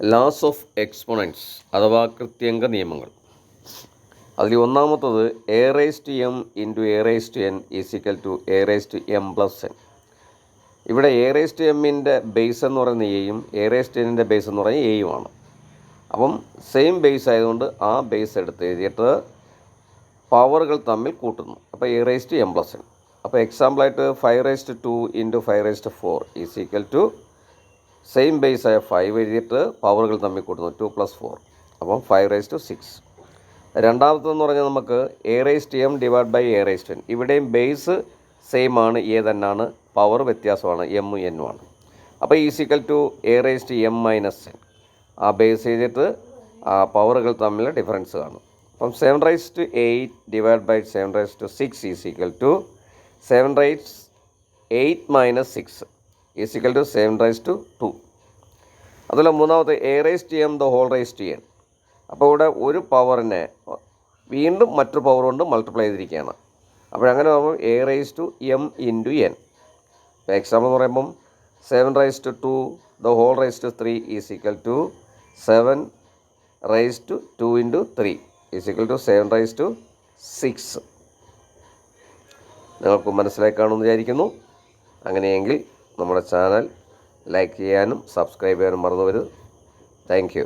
Laws of exponents അഥവാ കൃത്യങ്ക നിയമങ്ങൾ. അതിൽ ഒന്നാമത്തത് a raise to m into a raise to n is equal to a raise to m plus n ഇവിടെ A raise to എമ്മിന്റെ base എന്ന് പറയുന്ന എയും എ റേസ് ടു എന്നിന്റെ ബേസ് എന്ന് പറയുന്നത് എയുമാണ് അപ്പം സെയിം ബേസ് ആയതുകൊണ്ട് ആ ബേസ് എടുത്ത് എഴുതിയിട്ട് പവറുകൾ തമ്മിൽ കൂട്ടുന്നു. അപ്പോൾ a raise to m plus n അപ്പോൾ എക്സാമ്പിളായിട്ട് five raise to two into five raise to four is equal to same base ആയ ഫൈവ് എഴുതിയിട്ട് പവറുകൾ തമ്മിൽ കൂട്ടുന്നു. ടു പ്ലസ് ഫോർ അപ്പം ഫൈവ് റേസ് ടു സിക്സ് രണ്ടാമത്തെന്ന് പറഞ്ഞാൽ നമുക്ക് a raise to m divide by a raise to n ഇവിടെയും ബേസ് സെയിം ആണ് എ തന്നെയാണ്. പവർ വ്യത്യാസമാണ് എമ്മും എന്നും ആണ് അപ്പോൾ is equal to a raise to m minus n ആ ബേസ് ചെയ്തിട്ട് ആ പവറുകൾ തമ്മിൽ ഡിഫറൻസ് കാണും. അപ്പം seven raise to eight divide by seven raise to six is equal to seven raise eight minus six is equal to seven raise to two അതുപോലെ മൂന്നാമത്തെ a raise to m the whole raise to n അപ്പോൾ ഇവിടെ ഒരു പവറിനെ വീണ്ടും മറ്റൊരു power കൊണ്ട് multiply ചെയ്തിരിക്കുകയാണ്. അപ്പോൾ അങ്ങനെ ആകുമ്പോൾ a raise to m into n ഇപ്പോൾ എക്സാമ്പിൾ എന്ന് പറയുമ്പം seven raise to two the whole raise to three is equal to seven raise to two into three is equal to seven raise to six നിങ്ങൾക്ക് മനസ്സിലായി കാണുമെന്ന് വിചാരിക്കുന്നു. അങ്ങനെയെങ്കിൽ നമ്മുടെ channel like ചെയ്യാനും സബ്സ്ക്രൈബ് ചെയ്യാനും മറന്നു വരുത് താങ്ക്